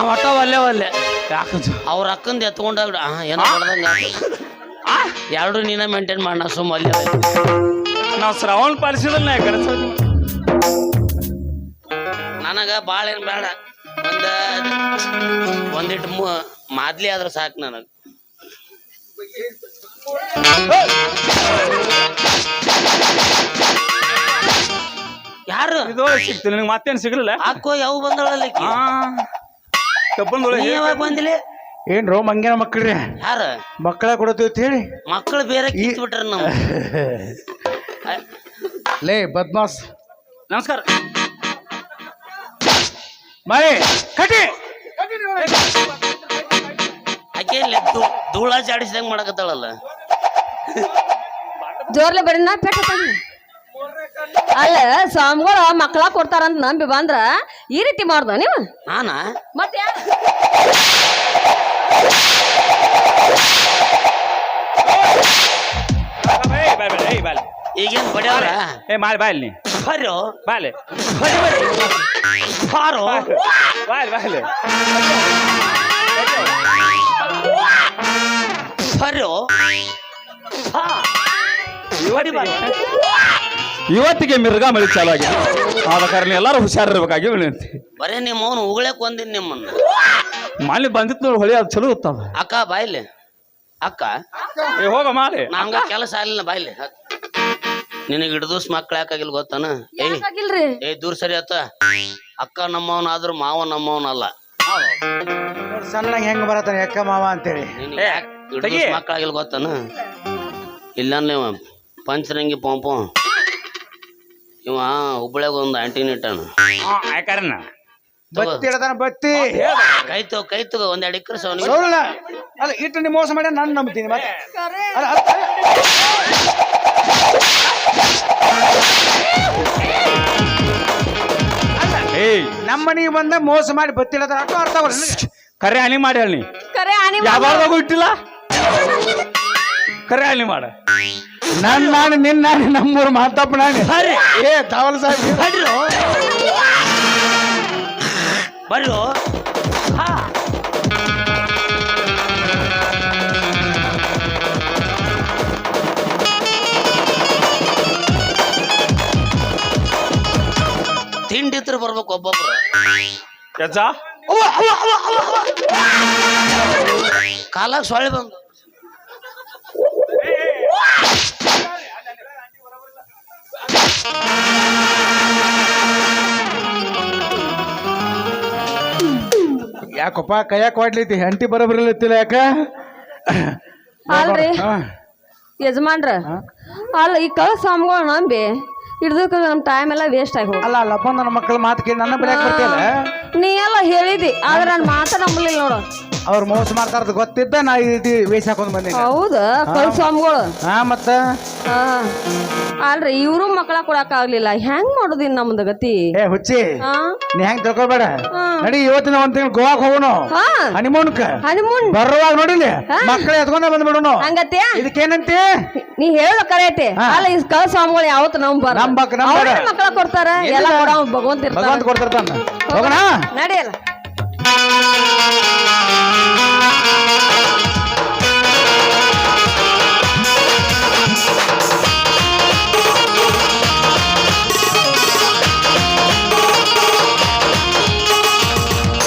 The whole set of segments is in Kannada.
ನಾವು ಒಟ್ಟ ಒಲ್ಲೆ ಒಲ್ಲೆ. ಯಾಕಂತ ಅವ್ರ ಅಕ್ಕಂದು ಎತ್ಕೊಂಡಾಗ ಏನೋ ಹೊಡೆದಂಗ ಎರಡು ನೀನ ಮೇಂಟೈನ್ ಮಾಡ ಸುಮ್ಮ ಅಲ್ಲೇ ನಾವು ಶ್ರವಣ ಪಾಲಿಸಿದ್ರೆ ಕಡೆ ನನಗೆ ಭಾಳ ಏನು ಬೇಡ. ಒಂದ ಒಂದಿಟ್ಟು ಮು ಮಾದ್ಲಿ ಆದ್ರೆ ಸಾಕು ನನಗೆ. ಯಾರು? ಇದು ಸಿಗ್ತಿಲ್ಲ ನಿಂಗೆ ಮತ್ತೇನು ಸಿಗಲಿಲ್ಲ? ಹಾಕೋ ಯಾವ ಬಂದಳಲ್ಲ ಈಕಿ? ಹಾ ಮಂಗಿನ ನೀ ಯಾವಾಗ ಬಂದಿಲಿ? ಏನ್ರೋ ಮಂಗ್ಯಾನ ಮಕ್ಕಳ್ರಿ? ಯಾರ? ಮಕ್ಕಳ ಕೊಡತೀವಿ ಅಂತ ಹೇಳಿ. ಮಕ್ಕಳು ಬೇರೆ ಕಿತ್ ಬಿಟ್ರ ನಮ್ಮ ಲೇ ಬದ್ಮಾಸ್. ನಮಸ್ಕಾರ. ಮೈ ಕಟಿ ಆಕೆ ಧೂಳ ಜಾಡಿಸಿದಂಗ ಮಾಡಕತ್ತಾಳಲ್ಲ. ಜೋರ್ಲೆ ಬರೀ ನಾ ಪೆಟ್ಟ. ಅಲ್ಲ ಸ್ವಾಮಿಗಳು ಮಕ್ಕಳ ಕೊಡ್ತಾರಂತ ನಂಬಿ ಬಂದ್ರ ಈ ರೀತಿ ಮಾಡ್ದ ನೀವು? ನಾನಾ? ಮತ್ತೆ ಈಗೇನ್ ಬಡಿಯವ್ರ ಏ ಮಾಡಿ ಬಾ ಇಲ್ಲಿ ಬರ್ರೋ. ಬಾಲೆ ಬರಿ. ಬಾಲೆ ಬಾಯ್ ಬಾಯ್ಲೆ ಬರ್ರೋ. ಹಾ. ಬಡಿ ಬರಿ ಇವತ್ತಿಗೆ ಮಿರ್ಗಾ ಮಳಿ ಚಾಲು ಆಗಿದೆ. ಆದ ಕಾರಣ ಎಲ್ಲರೂ ಹುಷಾರಿರ್ಬೇಕಾಗಿ ವಿನಂತಿ ಬರೇ ನಿಮ್ಮ ಅವನು ಉಗುಳಕ್ ಒಂದಿನ ನಿಮ್ಮನ್ನ. ಮಾಲಿ ಬಂದಿತ್ತು ನೋಡಿ ಹೊಳಿ ಅದು ಚಲೋ ಇತ್ತದ. ಅಕ್ಕ ಬಾಯ್ಲಿ. ಅಕ್ಕ? ಏ ಹೋಗ ಮಾಲಿ. ನಂಗ ಕೆಲಸ ಆಗ್ಲಿಲ್ಲ ಬಾಯ್ಲಿ. ನಿನಗೆ ಹಿಡ್ದೂಸ್ ಮಕ್ಳು ಯಾಕಾಗಿಲ್ಲ ಗೊತ್ತಾನ? ಏ ಯಾಕಾಗಿಲ್ರಿ? ಏಯ್ ದೂರ ಸರಿ ಆತ. ಅಕ್ಕ ನಮ್ಮವನಾದ್ರೂ ಮಾವ ನಮ್ಮವನಲ್ಲ ಸಣ್ಣ ಹೆಂಗ್ ಬರತಾನೆ ಅಕ್ಕ ಮಾವ ಅಂತೇಳಿ. ನಿನಗೆ. ಮಕ್ಕಳಾಗಿಲ್ಲ ಗೊತ್ತಾನ? ಇಲ್ಲ ನೀವು ಪಂಚರಂಗಿ ಪಂಪ. ಇವ ಹುಬ್ಬಳ್ಯಾಗ ಒಂದು ಆಂಟಿನ ಇಟ್ಟಾನ. ಬತ್ತಿ ಇಡತಾನ ಬತ್ತಿ. ಕೈ ತಗೋ ಕೈ ತಗೋ ಒಂದ್ ಎರಡು ಎಕರೆ ಸೌನಿ ಸೌರಲ್ಲ ಅಲ್ಲ ಇಟ್ಟು ನೀವು ಮೋಸ ಮಾಡಿ ನಾನು ನಂಬ್ತೀನಿ ಮತ್ತೆ. ಅಲ್ಲ, ಅಲ್ಲ, ಏಯ್. ನಮ್ಮ ಮನೆಗೆ ಬಂದ ಮೋಸ ಮಾಡಿ ಬತ್ತಿ ಇಡತಾನ ಅಷ್ಟು ಅರ್ಥ ಆಗಲ್ಲ ನಿನಗೆ. ಕರೆ ಹಾನಿ ಮಾಡಿ ಹೇಳಿ ಕರೆ ಆನಿ ಯಾವಾಗೂ ಇಟ್ಟಿಲ್ಲ? ಕರೆ ಹಾನಿ ಮಾಡ. ನಾನ್ ನಾನು ನಿನ್ನ ನಾನು ನಮ್ಮೂರು ಮಾತಪ್ಪ ನಾನು. ಏ ತಾವಲ್ ಸಾಹೇಬ್ ಬರ್ರೋ. ಬರ್ರೋ. ಹಾ. ತಿಂಡಿತ್ರ ಬರ್ಬೇಕು ಒಬ್ಬೊಬ್ರು. ಯಜ್ಜ? ಕಾಲಾಗ ಸೊಳ್ಳೆ ಬಂದು. ಯಾಕಪ್ಪ? ಕೈಯಾಕ ಹೊಡ್ಲೈತಿ ಹೆಂಡತಿ ಬರೋಬರಿಲ್ಲತ್ತಿಲ್ಲ ಯಾಕ? ಅಲ್ರಿ. ಯಜಮಾನ್ರ ಅಲ್ಲ ಈ ಕಳ ಸ್ವಾಮಿಗಳು ನಂಬಿ ಹಿಡ್ದಕ್ಕೆ ನಮ್ಮ ಟೈಮ್ ಎಲ್ಲ ವೇಸ್ಟ್ ಆಗಿ ಹೋಗ ಅಲ್ಲ ಅಲ್ಲಪ್ಪ ನನ್ನ ಮಕ್ಕಳ ಮಾತು ಕೇಳಿ ನನ್ನ ಬೆಳೆ ನೀ ಎಲ್ಲ ಹೇಳಿದಿ ಆದ್ರೆ ನಾನು ಮಾತ ನಂಬಲಿಲ್ಲ ನೋಡು. ಅವ್ರು ಮೋಸ ಮಾಡ್ತಾರದ ಗೊತ್ತಿದ್ದ ನಾ ರೀತಿ ವೇಷ ಹಾಕೊಂಡ್ ಬಂದೆ ಹೌದಾ? ಕಳ ಸ್ವಾಮಿಗಳು? ಹಾ ಮತ್ತ? ಹಾ. ಅಲ್ರಿ ಇವರು ಮಕ್ಕಳ ಕೊಡಕ್ ಆಗ್ಲಿಲ್ಲ. ಹೆಂಗ್ ಮಾಡುದು ಇನ್ ನಮ್ದು ಗತಿ? ಏ ಹುಚ್ಚಿ. ಹಾ. ನೀ ಹೆಂಗ್ ತಿಳ್ಕೊಬೇಡ. ನಡಿ ಇವತ್ತಿನ ಒಂದ್ ತಿಂಗಳು ಗೋವಾಕ್ ಹೋಗೋಣ ಹಾ. ಹನಿಮೂನ್ಕ. ಹನಿಮೂನ್. ಬರುವಾಗ ನೋಡಿಲಿ. ಮಕ್ಕಳ ಎತ್ಕೊಂಡ ಬಂದ್ಬಿಡೋನು. ಹಂಗತ್ಯ? ಇದಕ್ಕೇನಂತೆ? ನೀ ಹೇಳೋ ಕರೆ ಐತಿ ಅಲ್ಲ ಈ ಕಳ ಸ್ವಾಮಿಗಳು ಯಾವತ್ತು ನಮ್ಮ ನಂಬಕ್ ನಂಬಾರ. ಅವ್ರೇ ಮಕ್ಕಳ ಕೊಡ್ತಾರ? ಎಲ್ಲ ಕೊಡ ಭಗವಂತ ಇರ್ತಾನೆ ಭಗವಂತ ಕೊಡ್ತಿರ್ತಾನ. ಹೋಗೋಣ? ನಡಿಯಲ್ಲ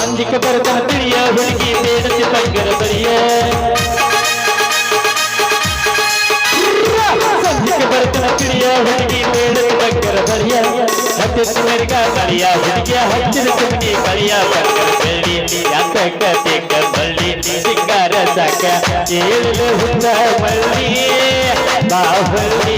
ಅಂಜಿಕ ಬರತನ ತಿಳಿಯ ಹುಡುಗಿ ಬೇಡತಿ ಬಂಗರ ಬರಿಯ ಅಂಜಿಕ ಬರತನ ತಿಳಿಯ ಹುಡುಗಿ ಬೇಡತಿ ಬಂಗರ ಬರಿಯ ಹತ್ತೆತ್ತು ಮೆರ್ಗ ಬರಿಯ ಹುಡುಗಿಯ ಹಚ್ಚಿದ ಸುಮ್ಮನೆ ಬರಿಯ ಬಂಗರ ಬೆಳ್ಳಿ ಯಾಕ ಕತೆಕ ಬಳ್ಳಿ ಸಿಕ್ಕರ ಸಾಕ. ಏಳು ಹುಂದ ಬಳ್ಳಿ ಬಾಹುಳ್ಳಿ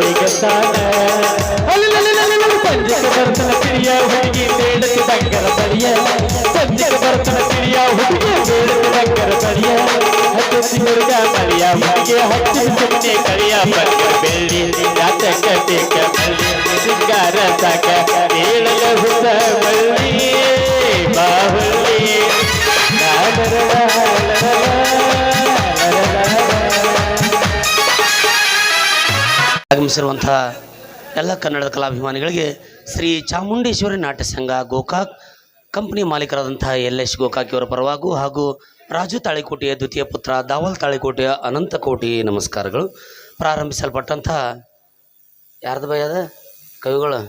ಬಿಗತಾನ ಸಂಜೆಗೆ ಬರ್ತನ ಕಿರಿಯ ಹುಡುಗಿ ಬೇಡಕ್ಕೆ ಬಂಗರ ಬರಿಯ ಸಂಜೆಗೆ ಬರ್ತನ ಕಿರಿಯ ಹುಡುಗಿ ಬೇಡಕ್ಕೆ ಬಂಗರ ಬರಿಯ ಹತ್ತಿ ಹುಡುಗ ಮರಿಯ ಹುಡುಗಿ ಹತ್ತಿ ಸುಮ್ಮನೆ ಕರಿಯ ಬಂಗರ ಬೆಳ್ಳಿ ಜಾತಕ ಬೇಕ ಬಳ್ಳಿ ಸಿಂಗಾರ ಸಾಕ ಹೇಳಲ ಹುಸ ಬಳ್ಳಿ ಆಗಮಿಸಿರುವಂತಹ ಎಲ್ಲ ಕನ್ನಡ ಕಲಾಭಿಮಾನಿಗಳಿಗೆ ಶ್ರೀ ಚಾಮುಂಡೇಶ್ವರಿ ನಾಟ್ಯ ಸಂಘ ಗೋಕಾಕ್ ಕಂಪನಿ ಮಾಲೀಕರಾದಂತಹ ಎಲ್ ಎಸ್ ಗೋಕಾಕ್ ಇವರ ಪರವಾಗೂ ಹಾಗೂ ರಾಜು ತಾಳಿಕೋಟೆಯ ದ್ವಿತೀಯ ಪುತ್ರ ದಾವಲ್ ತಾಳಿಕೋಟೆಯ ಅನಂತ ಕೋಟಿ ನಮಸ್ಕಾರಗಳು. ಪ್ರಾರಂಭಿಸಲ್ಪಟ್ಟಂತಹ ಯಾರ್ದು ಭಯ ಅದ? ಕವಿಗಳು.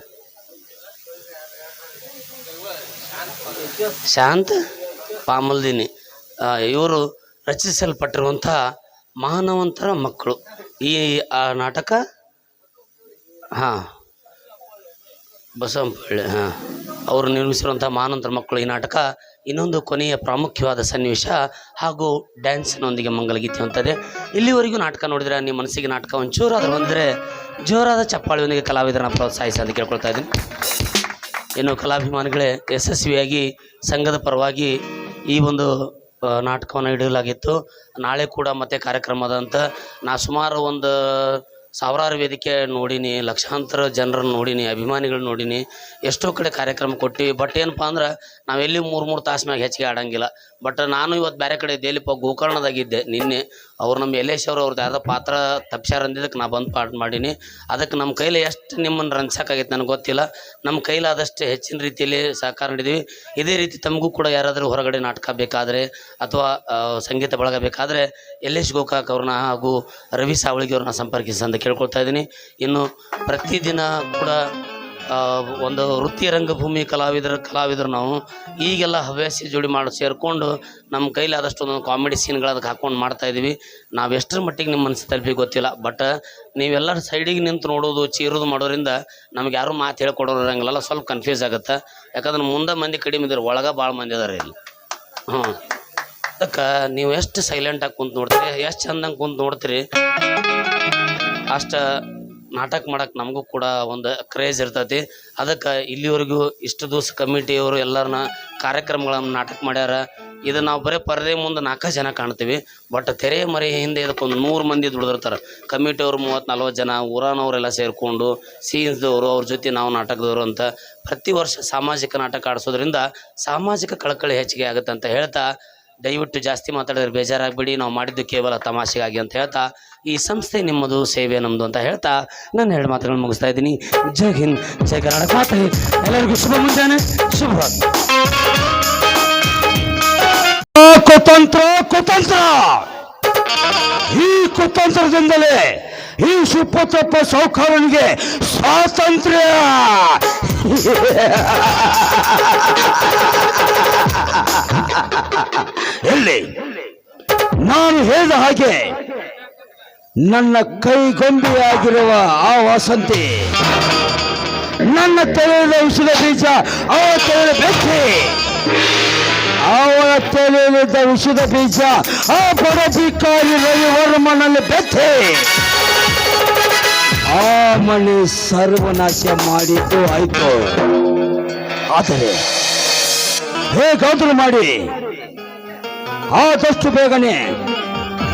ಶಾಂತ ಪಾಮಲ್ದಿನಿ. ಇವರು ರಚಿಸಲ್ಪಟ್ಟಿರುವಂಥ ಮಾನವಂತರ ಮಕ್ಕಳು. ಈ, ಆ ನಾಟಕ ಹಾಂ. ಬಸವಂಪಳ್ಳಿ ಹಾಂ. ಅವರು ನಿರ್ಮಿಸಿರುವಂಥ ಮಾನಂತರ ಮಕ್ಕಳು ಈ ನಾಟಕ ಇನ್ನೊಂದು ಕೊನೆಯ ಪ್ರಾಮುಖ್ಯವಾದ ಸನ್ನಿವೇಶ ಹಾಗೂ ಡ್ಯಾನ್ಸ್ನೊಂದಿಗೆ ಮಂಗಲಗೀತೆ ಅಂತದೆ ಇಲ್ಲಿವರೆಗೂ ನಾಟಕ ನೋಡಿದರೆ ನಿಮ್ಮ ಮನಸ್ಸಿಗೆ ನಾಟಕ ಒಂಚೂರು ಅದು ಬಂದರೆ ಜೋರಾದ ಚಪ್ಪಾಳಿಯೊಂದಿಗೆ ಕಲಾವಿದರನ್ನ ಪ್ರೋತ್ಸಾಹಿಸಿ ಅಂತ ಕೇಳ್ಕೊಳ್ತಾ ಇದ್ದೀನಿ. ಇನ್ನು ಕಲಾಭಿಮಾನಿಗಳೇ ಯಶಸ್ವಿಯಾಗಿ ಸಂಘದ ಪರವಾಗಿ ಈ ಒಂದು ನಾಟಕವನ್ನು ಇಡಲಾಗಿತ್ತು ನಾಳೆ ಕೂಡ ಮತ್ತೆ ಕಾರ್ಯಕ್ರಮ ಅದ ಅಂತ ನಾ ಸುಮಾರು ಒಂದು ಸಾವಿರಾರು ವೇದಿಕೆ ನೋಡೀನಿ, ಲಕ್ಷಾಂತರ ಜನರನ್ನು ನೋಡೀನಿ ಅಭಿಮಾನಿಗಳು ನೋಡೀನಿ, ಎಷ್ಟೋ ಕಡೆ ಕಾರ್ಯಕ್ರಮ ಕೊಟ್ಟಿವಿ. ಬಟ್ ಏನಪ್ಪ ಅಂದ್ರೆ ನಾವೆಲ್ಲಿ ಮೂರು ಮೂರು ತಾಸು ಮ್ಯಾಗ ಹೆಚ್ಚಿಗೆ ಆಡಂಗಿಲ್ಲ. ಬಟ್ ನಾನು ಇವತ್ತು ಬೇರೆ ಕಡೆ ಇದ್ದೇಲಿಪ್ಪ ಗೋಕರ್ಣದಾಗಿದ್ದೆ ನಿನ್ನೆ. ಅವ್ರು ನಮ್ಮ ಯಲೇಶ್ ಅವರು ಅವ್ರದ್ದು ಯಾವುದೋ ಪಾತ್ರ ತಪ್ಸ್ಯಾರ ಅಂದಿದ್ದಕ್ಕೆ ನಾ ಬಂದು ಪಾಠ ಮಾಡೀನಿ. ಅದಕ್ಕೆ ನಮ್ಮ ಕೈಲಿ ಎಷ್ಟು ನಿಮ್ಮನ್ನು ರಂಜಿಸೋಕ್ಕಾಗೈತೆ ನನಗೆ ಗೊತ್ತಿಲ್ಲ. ನಮ್ಮ ಕೈಲಾದಷ್ಟು ಹೆಚ್ಚಿನ ರೀತಿಯಲ್ಲಿ ಸಹಕಾರ ನೀಡಿದ್ವಿ. ಇದೇ ರೀತಿ ತಮಗೂ ಕೂಡ ಯಾರಾದರೂ ಹೊರಗಡೆ ನಾಟಕ ಬೇಕಾದರೆ ಅಥವಾ ಸಂಗೀತ ಬಳಗ ಬೇಕಾದರೆ ಯಲೇಶ್ ಗೋಕಾಕ್ ಅವ್ರನ್ನ ಹಾಗೂ ರವಿ ಸಾವಳಿಗೆ ಅವ್ರನ್ನ ಸಂಪರ್ಕಿಸಿ ಅಂತ ಕೇಳ್ಕೊಳ್ತಾ ಇದ್ದೀನಿ. ಇನ್ನು ಪ್ರತಿದಿನ ಕೂಡ ಒಂದು ವೃತ್ತಿ ರಂಗಭೂಮಿ ಕಲಾವಿದರ ಕಲಾವಿದರು ನಾವು, ಈಗೆಲ್ಲ ಹವ್ಯಾಸಿ ಜೋಡಿ ಮಾಡಿ, ಸೇರಿಕೊಂಡು ನಮ್ಮ ಕೈಲಾದಷ್ಟು ಒಂದೊಂದು ಕಾಮಿಡಿ ಸೀನ್ಗಳು ಅದಕ್ಕೆ ಹಾಕ್ಕೊಂಡು ಮಾಡ್ತಾ ಇದ್ದೀವಿ ನಾವು ಎಷ್ಟರ ಮಟ್ಟಿಗೆ ನಿಮ್ಮ ಮನಸ್ಸು ತಲುಪಿ ಗೊತ್ತಿಲ್ಲ, ಬಟ್ ನೀವೆಲ್ಲರೂ ಸೈಡಿಗೆ ನಿಂತು ನೋಡೋದು, ಚೀರೋದು ಮಾಡೋದ್ರಿಂದ ನಮ್ಗೆ ಯಾರೂ ಮಾತು ಹೇಳ್ಕೊಡೋರು ಇರಂಗಿಲ್ಲ ಸ್ವಲ್ಪ ಕನ್ಫ್ಯೂಸ್ ಆಗುತ್ತೆ. ಯಾಕಂದ್ರೆ ಮುಂದೆ ಮಂದಿ ಕಡಿಮೆ ಇದ್ರೆ, ಒಳಗೆ ಭಾಳ ಮಂದಿ ಅದಾರೆ ಇಲ್ಲಿ. ಹ್ಞೂ ಅದಕ್ಕೆ ನೀವು ಎಷ್ಟು ಸೈಲೆಂಟಾಗಿ ಕುಂತು ನೋಡ್ತೀರಿ, ಎಷ್ಟು ಚಂದಂಗೆ ಕುಂತು ನೋಡ್ತೀರಿ, ಅಷ್ಟು ನಾಟಕ ಮಾಡಕ್ಕೆ ನಮಗೂ ಕೂಡ ಒಂದು ಕ್ರೇಜ್ ಇರ್ತೈತಿ. ಅದಕ್ಕೆ ಇಲ್ಲಿವರೆಗೂ ಇಷ್ಟು ದಿವಸ ಕಮಿಟಿಯವರು ಎಲ್ಲರನ್ನ ಕಾರ್ಯಕ್ರಮಗಳನ್ನು ನಾಟಕ ಮಾಡ್ಯಾರ. ಇದು ನಾವು ಬರೀ ಪರದೆ ಮುಂದೆ ನಾಲ್ಕು ಜನ ಕಾಣ್ತೀವಿ. ಬಟ್ ತೆರೆ ಮರೆ ಹಿಂದೆ ಇದಕ್ಕೊಂದು ನೂರು ಮಂದಿ ದುಡಿದಿರ್ತಾರೆ. ಕಮಿಟಿಯವರು ಮೂವತ್ತು ನಲ್ವತ್ತು ಜನ, ಊರಾನವರೆಲ್ಲ ಸೇರಿಕೊಂಡು ಸೀನ್ಸ್ದವರು ಅವ್ರ ಜೊತೆ ನಾವು ನಾಟಕದವರು ಅಂತ ಪ್ರತಿ ವರ್ಷ ಸಾಮಾಜಿಕ ನಾಟಕ ಆಡಿಸೋದ್ರಿಂದ ಸಾಮಾಜಿಕ ಕಳಕಳಿ ಹೆಚ್ಚಿಗೆ ಆಗುತ್ತೆ ಅಂತ ಹೇಳ್ತಾ ದಯವಿಟ್ಟು ಜಾಸ್ತಿ ಮಾತಾಡಿದ್ರೆ ಬೇಜಾರಾಗಬೇಡಿ. ನಾವು ಮಾಡಿದ್ದು ಕೇವಲ ತಮಾಷೆಗಾಗಿ ಅಂತ ಹೇಳ್ತಾ, ಈ ಸಂಸ್ಥೆ ನಿಮ್ಮದು ಸೇವೆ ನಮ್ಮದು ಅಂತ ಹೇಳ್ತಾ ನನ್ನ ಎರಡು ಮಾತುಗಳನ್ನು ಮುಗಿಸ್ತಾ ಇದ್ದೀನಿ. ಜೈ ಹಿಂದ್, ಜೈ ಕರ್ನಾಟಕ. ಮಾತ್ರ ಎಲ್ಲರಿಗೂ ಶುಭ ಮುಂಜಾನೆ, ಶುಭ ಕುತಂತ್ರ ಕುತಂತ್ರ! ಈ ಕುತಂತ್ರದಿಂದಲೇ ಈ ಸುಪ್ಪತ್ತಪ್ಪ ಸೌಕರ್ಯನಿಗೆ ಸ್ವಾತಂತ್ರ್ಯ. ಎಲ್ಲಿ? ನಾನು ಹೇಳಿದ ಹಾಗೆ ನನ್ನ ಕೈಗೊಂಬೆಯಾಗಿರುವ ಆ ವಾಸಂತಿ, ನನ್ನ ತಲೆಯಲ್ಲಿ ಉಸಿರ ಬೀಜ, ಆ ತಲೆಯಲ್ಲಿ ಬೆಚ್ಚಿ ಅವಳ ತಲೆಯಲ್ಲಿದ್ದ ಉಸಿರ ಬೀಜ, ಆ ಬಡ ಭಿಕಾರಿ ರವಿವರ್ಮನಲ್ಲಿ ಬೆತ್ತೆ ಆ ಮಣಿ ಸರ್ವನಾಶ ಮಾಡಿದ್ದು ಆಯ್ತು. ಆದರೆ ಹೇಗಾದ್ರೂ ಮಾಡಿ, ಆದಷ್ಟು ಬೇಗನೆ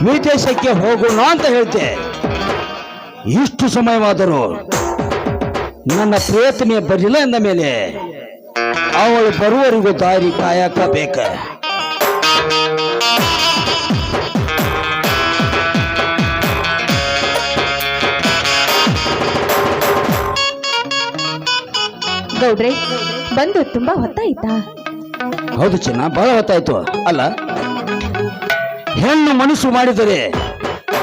ವಿದೇಶಕ್ಕೆ ಹೋಗೋಣ ಅಂತ ಹೇಳ್ತೆ ಇಷ್ಟು ಸಮಯವಾದರೂ ನನ್ನ ಪ್ರಯತ್ನ ಬರಲಿಲ್ಲ ಎಂದ ಮೇಲೆ ಅವಳು ಬರುವವರೆಗೂ ದಾರಿ ಕಾಯಕ ಬೇಕ ಗೌಡ್ರೆ ಬಂದು ತುಂಬಾ ಹೊತ್ತಾಯ್ತಾ ಹೌದು ಚಿನ್ನ ಬಹಳ ಹೊತ್ತಾಯ್ತು ಅಲ್ಲ ಹೆಣ್ಣು ಮನಸ್ಸು ಮಾಡಿದರೆ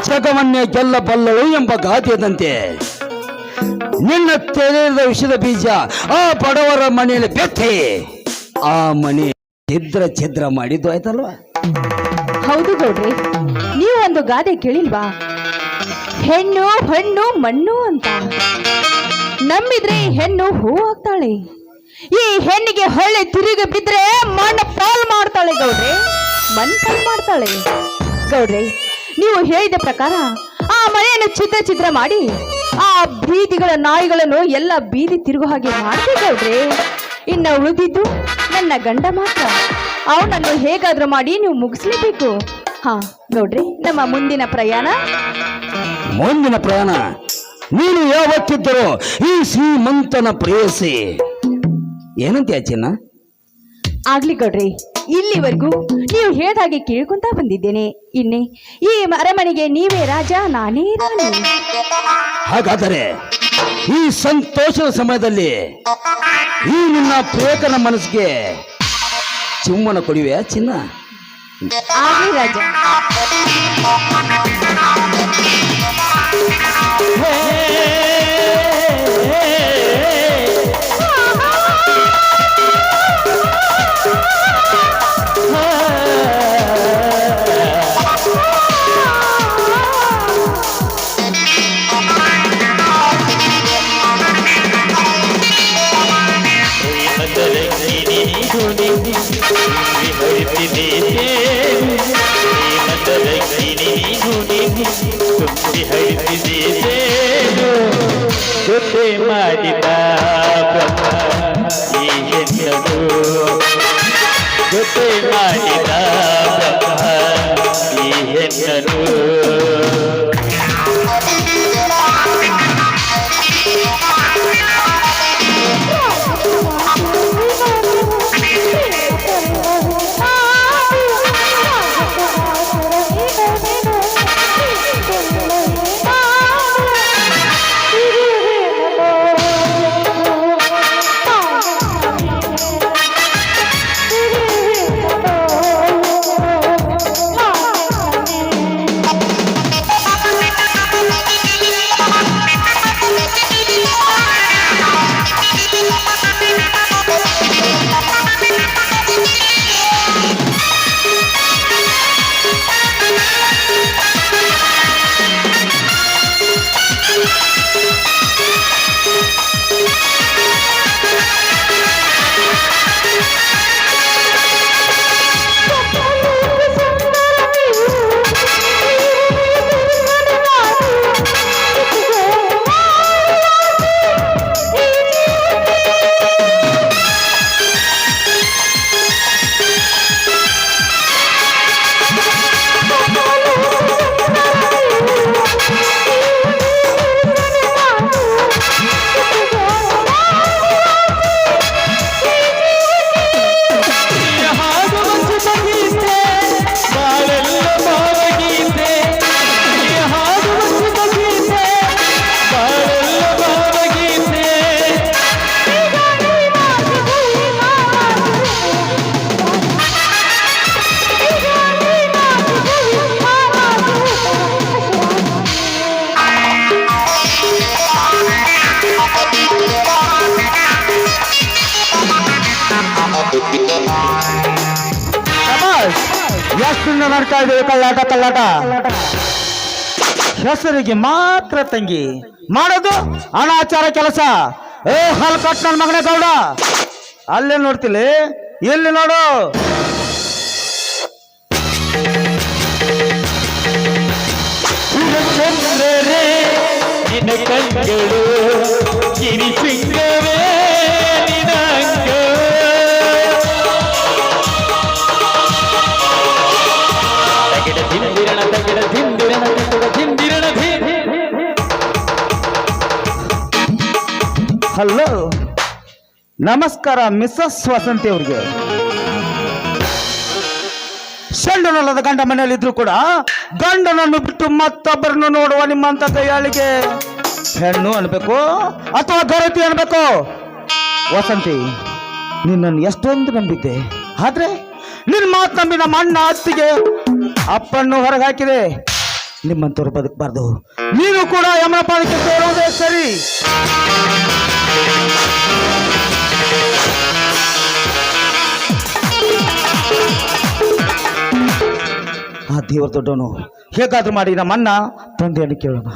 ಜಗವನ್ನೇ ಗೆಲ್ಲಬಲ್ಲಳು ಎಂಬ ಗಾದೆಯದಂತೆ. ನಿನ್ನ ತೆರೆದ ವಿಷದ ಬೀಜ ಆ ಬಡವರ ಮನೆಯಲ್ಲಿ ಬೆತ್ತಿ. ಆ ಮನೆ ಛಿದ್ರ ಛಿದ್ರ ಮಾಡಿದ್ದು ಆಯ್ತಲ್ವಾ? ಹೌದು ಗೌಡ್ರಿ ನೀವು ಒಂದು ಗಾದೆ ಕೇಳಿಲ್ವಾ? ಹೆಣ್ಣು ಹಣ್ಣು ಮಣ್ಣು ಅಂತ. ನಂಬಿದ್ರೆ ಈ ಹೆಣ್ಣು ಹೂ ಆಗ್ತಾಳೆ. ಈ ಹೆಣ್ಣಿಗೆ ಹೊಳೆ ತಿರುಗಿ ಬಿದ್ರೆ ಮಣ್ಣು ಪಾಲ್ ಮಾಡ್ತಾಳೆ ಗೌಡ್ರೆ. ಮಣ್ ಪಾಲ್ ಮಾಡ್ತಾಳೆ. ಗೌಡ್ರೆ, ನೀವು ಹೇಳಿದ ಪ್ರಕಾರ ಆ ಮನೆಯನ್ನು ಚಿತ್ರ ಚಿತ್ರ ಮಾಡಿ, ಆ ಬೀದಿಗಳ ನಾಯಿಗಳನ್ನು ಎಲ್ಲ ಬೀದಿ ತಿರುಗೋ ಹಾಗೆ ಮಾಡ್ತೀವಿ ಗೌಡ್ರೆ. ಇನ್ನ ಉಳಿದಿದ್ದು ನನ್ನ ಗಂಡ ಮಾತ್ರ. ಅವನನ್ನು ಹೇಗಾದ್ರೂ ಮಾಡಿ ನೀವು ಮುಗಿಸ್ಲೇಬೇಕು. ಹಾ ನೋಡ್ರಿ ನಮ್ಮ ಮುಂದಿನ ಪ್ರಯಾಣ? ಮುಂದಿನ ಪ್ರಯಾಣ ನೀನು ಯಾವತ್ತಿದ್ದರೂ ಈ ಶ್ರೀಮಂತನ ಪ್ರೇಯಸಿ. ಏನಂತೀಯ ಚಿನ್ನ ಆಗ್ಲಿ ಕೊಡ್ರಿ ಇಲ್ಲಿವರೆಗೂ ನೀವು ಹೇಳ್ದಾಗೆ ಕೇಳ್ಕೊಂತ ಬಂದಿದ್ದೇನೆ. ಇನ್ನೆ ಈ ಅರಮನೆಗೆ ನೀವೇ ರಾಜ ನಾನೇ ರಾಣಿ. ಹಾಗಾದರೆ ಈ ಸಂತೋಷದ ಸಮಯದಲ್ಲಿ ಈ ನಿನ್ನ ಪ್ರೇಕನ ಮನಸ್ಸಿಗೆ ಚುಮ್ಮನ ಕೊಡುವೆ ಚಿನ್ನ? ಆಗ್ಲಿ ರಾಜ. ಹರಿಸಿದೆ ಮಾಡಿದ ಎಷ್ಟು ನಡ್ತಾ ಇದ್ದೀವಿ ಕಲ್ಲಾಟ ಕಳ್ಳಾಟ ಹೆಸರಿಗೆ ಮಾತ್ರ ತಂಗಿ. ಮಾಡೋದು ಅನಾಚಾರ ಕೆಲಸ. ಏ ಹಾಲು ಕಟ್ ನನ್ನ ಮಗನೇ ಗೌಡ. ಅಲ್ಲೇ ನೋಡ್ತಿಲಿ ಎಲ್ಲಿ ನೋಡು? ಚಂದ್ರರೇ ಹಲೋ. ನಮಸ್ಕಾರ ಮಿಸ್ಸಸ್ ವಸಂತಿ ಅವ್ರಿಗೆ. ಶಂಡನಲ್ಲದ ಗಂಡ ಮನೆಯಲ್ಲಿ ಇದ್ರು ಕೂಡ ಗಂಡನನ್ನು ಬಿಟ್ಟು ಮತ್ತೊಬ್ಬರನ್ನು ನೋಡುವ ನಿಮ್ಮಂತ ಕೈಯಾಳಿಗೆ. ಹೆಣ್ಣು ಅನ್ಬೇಕು ಅಥವಾ ಗರತಿ ಅನ್ಬೇಕು? ವಸಂತಿ, ನಿನ್ನನ್ನು ಎಷ್ಟೊಂದು ನಂಬಿದ್ದೆ. ಆದ್ರೆ ನಿನ್ನ ಮಾತು ನಂಬಿ ನಮ್ಮ ಅಣ್ಣ ಅತ್ತಿಗೆ ಅಪ್ಪನ್ನು ಹೊರಗೆ ಹಾಕಿದೆ ನಿಮ್ಮಂತವ್ರು ಬದುಕಬಾರ್ದು. ನೀನು ಕೂಡ ಯಮನ ಪಾದಕ್ಕೆ ಸೇರುವುದೇ ಸರಿ. ದೇವರ ದೊಡ್ಡವನು ಹೇಗಾದ್ರೂ ಮಾಡಿ ನಮ್ಮನ್ನ ತಂದೆಯನ್ನು ಕೇಳೋಣ.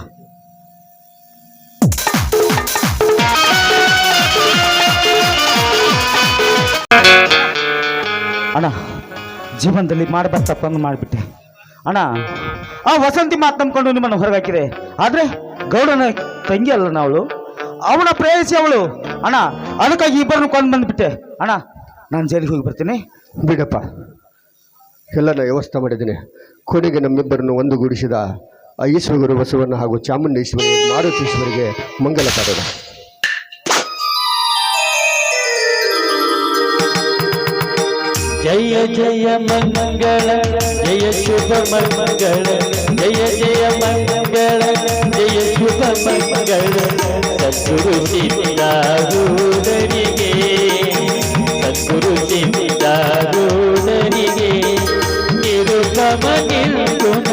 ಅಣ್ಣ, ಜೀವನದಲ್ಲಿ ಮಾಡಬಾರ್ದ ತಪ್ಪನ್ನು ಮಾಡಿಬಿಟ್ಟೆ. ಅಣ್ಣ, ಆ ವಸಂತಿ ಮಾತು ನಂಬ್ಕೊಂಡು ನಿಮ್ಮನ್ನು ಹೊರಗಾಕಿದೆ. ಆದರೆ ಗೌಡನ ತಂಗಿ ಅಲ್ಲ ಅವಳು ಅವನ ಪ್ರೇಯಸಿ ಅವಳು. ಅಣ್ಣ ಅದಕ್ಕಾಗಿ ಇಬ್ಬರನ್ನು ಕೊಂಡು ಬಂದ್ಬಿಟ್ಟೆ. ಅಣ್ಣ ನಾನು ಜೈಲಿಗೆ ಹೋಗಿ ಬರ್ತೀನಿ. ಬಿಡಪ್ಪ. ಎಲ್ಲನ ವ್ಯವಸ್ಥೆ ಮಾಡಿದ್ದೀನಿ. ಕೊನೆಗೆ ನಮ್ಮಿಬ್ಬರನ್ನು ಒಂದುಗೂಡಿಸಿದ ಆ ಈಶ್ವರಗುರು ಬಸವಣ್ಣ ಹಾಗೂ ಚಾಮುಂಡೇಶ್ವರಿ ಮಾರುತೇಶ್ವರಿಗೆ ಮಂಗಲ ಕಾರೋಣ ಜಯ ಜಯ ಮಂಗಳ ಜಯ ಶುಭ ಮಂಗಳ ಜಯ ಜಯ ಮಂಗಳ ಜಯ ಶುಭ ಮಂಗಳ. ಸಿದ್ಧಾರೂಢರಿಗೆ ಸದ್ಗುರು ಸಿದ್ಧಾರೂಢರಿಗೆ ನಿರುಪಮ ನಿರ್ಗುಣ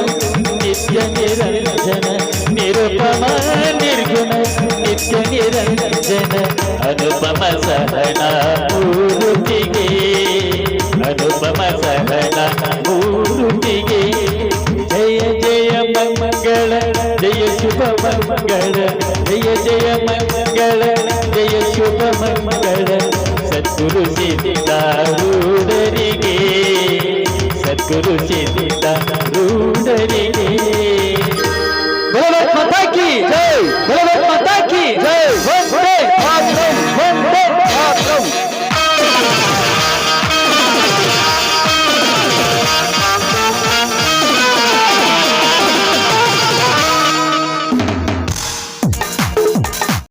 ನಿತ್ಯ ನಿರಂಜನ. ನಿರುಪಮ ನಿರ್ಗುಣ, ನಿತ್ಯ ನಿರಂಜನ. ಅನುಪಮ ಸಹನ ಮೂರುತಿಗೆ ಅನುಪಮ ಸಹನ ಮಂಗಳ ಜಯ ಜಯ ಮಂಗಳ ಜಯ ಶುಭ ಮಂಗಳ ಸದ್ಗುರು ಸಿದ್ಧಾರೂಢರಿಗೆ ಸದ್ಗುರು ಸಿದ್ಧಾರೂಢರಿಗೆ ಭಗವತ್ ಮಾತಾ ಕಿ ಜೈ